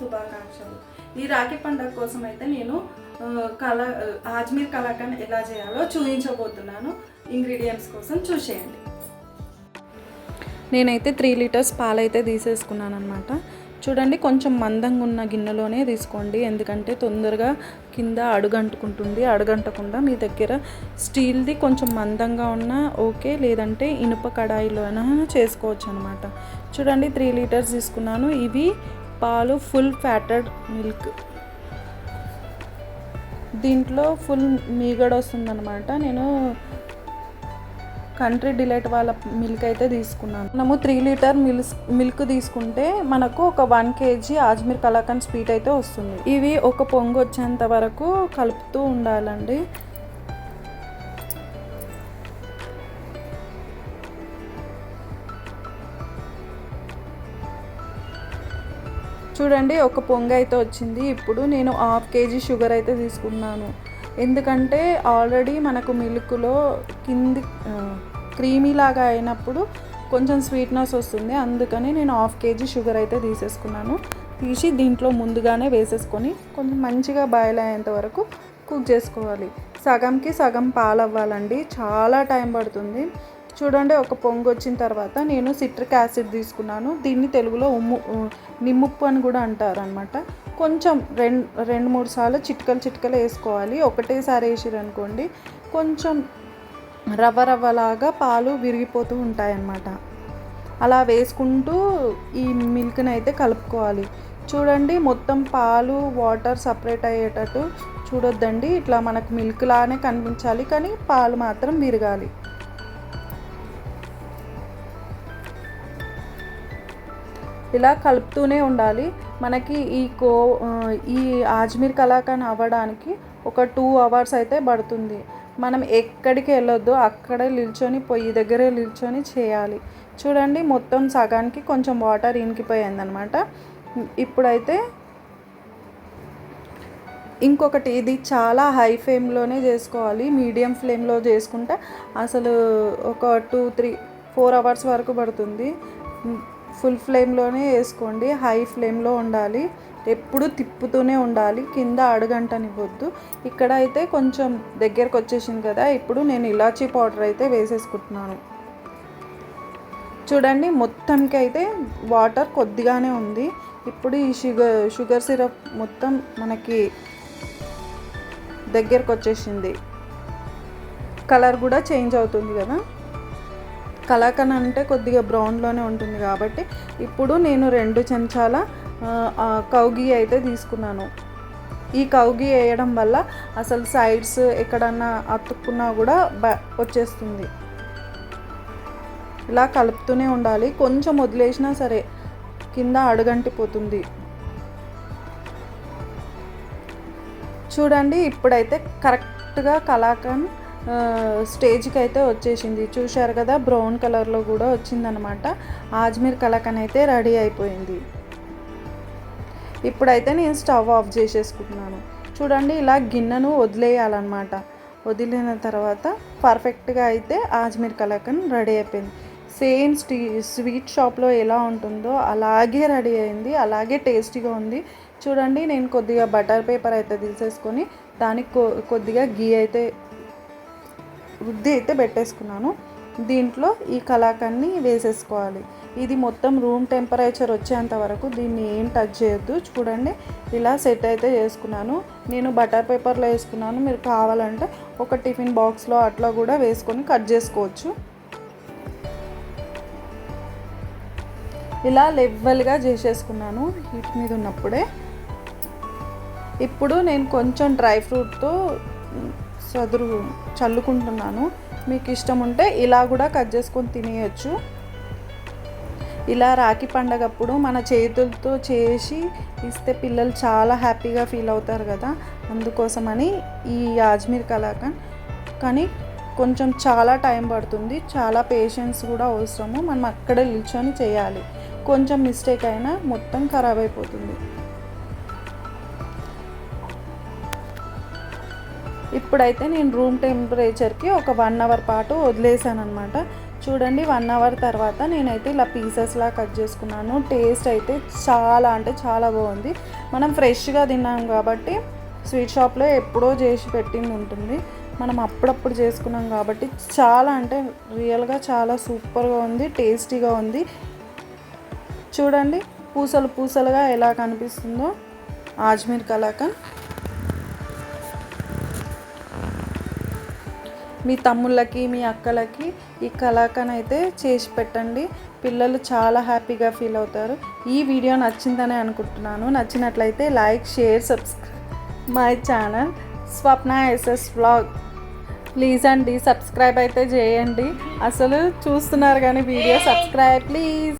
శుభాకాంక్షలు. ఈ రాఖీ పండుగ కోసం అయితే నేను ఆ, ఆజ్మీర్ ఆ, ఎలా చేయాలో చూపించబోతున్నాను ఇంగ్రీడియంట్స్ కోసం చూసేయండి. నేనైతే త్రీ లీటర్స్ పాలైతే తీసేసుకున్నాను అనమాట చూడండి కొంచెం మందంగా ఉన్న గిన్నెలోనే తీసుకోండి. ఎందుకంటే తొందరగా కింద అడుగంటుకుంటుంది. అడుగంటకుండా మీ దగ్గర స్టీల్ది కొంచెం మందంగా ఉన్నా ఓకే లేదంటే ఇనుప కడాయిలోనైనా చేసుకోవచ్చు అనమాట చూడండి త్రీ లీటర్స్ తీసుకున్నాను. ఇవి పాలు ఫుల్ ఫ్యాటెడ్ మిల్క్. దీంట్లో ఫుల్ మీగడ వస్తుందన్నమాట. నేను కంట్రీ డిలైట్ వాళ్ళ మిల్క్ అయితే తీసుకున్నాను. మనము త్రీ లీటర్ మిల్స్ మిల్క్ తీసుకుంటే మనకు ఒక one kg Ajmer kalakand sweet అయితే వస్తుంది. ఇవి ఒక పొంగు వచ్చేంత వరకు కలుపుతూ ఉండాలండి. చూడండి ఒక పొంగ అయితే వచ్చింది. ఇప్పుడు నేను హాఫ్ కేజీ షుగర్ అయితే తీసుకున్నాను. ఎందుకంటే ఆల్రెడీ మనకు మిల్క్లో కింది క్రీమీ లాగా అయినప్పుడు కొంచెం స్వీట్నెస్ వస్తుంది. అందుకని నేను హాఫ్ కేజీ షుగర్ అయితే తీసేసుకున్నాను. తీసి దీంట్లో ముందుగానే వేసేసుకొని కొంచెం మంచిగా బాయిల్ అయ్యేంత వరకు కుక్ చేసుకోవాలి. సగంకి సగం పాలు అవ్వాలండి చాలా టైం పడుతుంది. చూడండి ఒక పొంగు వచ్చిన తర్వాత నేను సిట్రిక్ యాసిడ్ తీసుకున్నాను. దీన్ని తెలుగులో ఉమ్ము నిమ్ముప్పు అని కూడా అంటారు అనమాట కొంచెం రెండు రెండు మూడు సార్లు చిట్కలు చిట్కలు వేసుకోవాలి. ఒకటేసారి వేసిరనుకోండి కొంచెం రవ్వ రవ్వలాగా పాలు విరిగిపోతూ ఉంటాయన్నమాట. అలా వేసుకుంటూ ఈ మిల్క్ని అయితే కలుపుకోవాలి. చూడండి మొత్తం పాలు వాటర్ సపరేట్ అయ్యేటట్టు చూడొద్దండి. ఇట్లా మనకు మిల్క్ లానే కనిపించాలి కానీ పాలు మాత్రం విరగాలి. ఇలా కలుపుతూనే ఉండాలి. మనకి ఈ కో ఈ ఆజ్మీర్ కలాకాన్ అవ్వడానికి ఒక టూ అవర్స్ అయితే పడుతుంది. మనం ఎక్కడికి వెళ్ళొద్దు అక్కడే నిల్చొని పొయ్యి దగ్గరే నిల్చొని చేయాలి. చూడండి మొత్తం సగానికి కొంచెం వాటర్ ఇనికిపోయిందనమాట ఇప్పుడైతే ఇంకొకటి ఇది చాలా హై ఫ్లేమ్లోనే చేసుకోవాలి. మీడియం ఫ్లేమ్లో చేసుకుంటే అసలు ఒక టూ త్రీ ఫోర్ అవర్స్ వరకు పడుతుంది. ఫుల్ ఫ్లేమ్లోనే వేసుకోండి హై ఫ్లేమ్లో ఉండాలి. ఎప్పుడు తిప్పుతూనే ఉండాలి కింద అడుగంటనివ్వద్దు. ఇక్కడ అయితే కొంచెం దగ్గరకు వచ్చేసింది కదా ఇప్పుడు నేను ఇలాచీ పౌడర్ అయితే వేసేసుకుంటున్నాను. చూడండి మొత్తంకి అయితే వాటర్ కొద్దిగానే ఉంది. ఇప్పుడు ఈ షుగర్ షుగర్ సిరప్ మొత్తం మనకి దగ్గరకు వచ్చేసింది కలర్ కూడా చేంజ్ అవుతుంది కదా. కలాకన్ అంటే కొద్దిగా బ్రౌన్లోనే ఉంటుంది కాబట్టి ఇప్పుడు నేను రెండు చెంచాల కౌగి అయితే తీసుకున్నాను. ఈ కౌగి వేయడం వల్ల అసలు సైడ్స్ ఎక్కడన్నా అతుక్కున్నా కూడా బ వచ్చేస్తుంది. ఇలా కలుపుతూనే ఉండాలి. కొంచెం వదిలేసినా సరే కింద అడుగంటిపోతుంది. చూడండి ఇప్పుడైతే కరెక్ట్గా కలాకన్ స్టేజ్కి అయితే వచ్చేసింది. చూశారు కదా బ్రౌన్ కలర్లో కూడా వచ్చిందనమాట ఆజ్మీర్ కలకన్ అయితే రెడీ అయిపోయింది. ఇప్పుడైతే నేను స్టవ్ ఆఫ్ చేసేసుకుంటున్నాను. చూడండి ఇలా గిన్నెను వదిలేయాలన్నమాట. వదిలిన తర్వాత పర్ఫెక్ట్గా అయితే ఆజ్మీర్ కలకన్ రెడీ అయిపోయింది. సేమ్ స్టీ స్వీట్ షాప్లో ఎలా ఉంటుందో అలాగే రెడీ అయింది. అలాగే టేస్టీగా ఉంది. చూడండి నేను కొద్దిగా బటర్ పేపర్ అయితే తీసేసుకొని దానికి కొ కొద్దిగా గీ అయితే రుద్ది అయితే పెట్టేసుకున్నాను. దీంట్లో ఈ కలాకాన్ని వేసేసుకోవాలి. ఇది మొత్తం రూమ్ టెంపరేచర్ వచ్చేంత వరకు దీన్ని ఏం టచ్ చేయొద్దు. చూడండి ఇలా సెట్ అయితే చేసుకున్నాను. నేను బటర్ పేపర్లో వేసుకున్నాను. మీరు కావాలంటే ఒక టిఫిన్ బాక్స్లో అట్లా కూడా వేసుకొని కట్ చేసుకోవచ్చు. ఇలా లెవెల్గా చేసేసుకున్నాను హీట్ మీద ఉన్నప్పుడే. ఇప్పుడు నేను కొంచెం డ్రై ఫ్రూట్తో చదురు చల్లుకుంటున్నాను. మీకు ఇష్టం ఉంటే ఇలా కూడా కట్ చేసుకొని తినేయచ్చు. ఇలా రాఖీ పండగప్పుడు మన చేతులతో చేసి ఇస్తే పిల్లలు చాలా హ్యాపీగా ఫీల్ అవుతారు కదా. అందుకోసమని ఈ అజ్మీర్ కలాకండ్ కానీ కొంచెం చాలా టైం పడుతుంది. చాలా పేషెన్స్ కూడా అవసరము. మనం అక్కడే నిల్చొని చేయాలి. కొంచెం మిస్టేక్ అయినా మొత్తం ఖరాబ్ అయిపోతుంది. ఇప్పుడైతే నేను రూమ్ టెంపరేచర్కి ఒక వన్ అవర్ పాటు వదిలేసాను అనమాట చూడండి వన్ అవర్ తర్వాత నేనైతే ఇలా పీసెస్లా కట్ చేసుకున్నాను. టేస్ట్ అయితే చాలా అంటే చాలా బాగుంది. మనం ఫ్రెష్గా తిన్నాం కాబట్టి స్వీట్ షాప్లో ఎప్పుడో చేసి పెట్టింది ఉంటుంది. మనం అప్పుడప్పుడు చేసుకున్నాం కాబట్టి చాలా అంటే రియల్గా చాలా సూపర్గా ఉంది టేస్టీగా ఉంది. చూడండి పూసలు పూసలుగా ఎలా కనిపిస్తుందో. ఆజ్మీర్ కలాకన్ మీ తమ్ముళ్ళకి మీ అక్కలకి ఈ కలాకన్ అయితే చేసి పెట్టండి. పిల్లలు చాలా హ్యాపీగా ఫీల్ అవుతారు. ఈ వీడియో నచ్చిందని అనుకుంటున్నాను. నచ్చినట్లయితే like share subscribe. My channel Swapna S S vlog please అండి సబ్స్క్రైబ్ అయితే చేయండి. అసలు చూస్తున్నారు కానీ వీడియో సబ్స్క్రైబ్ ప్లీజ్.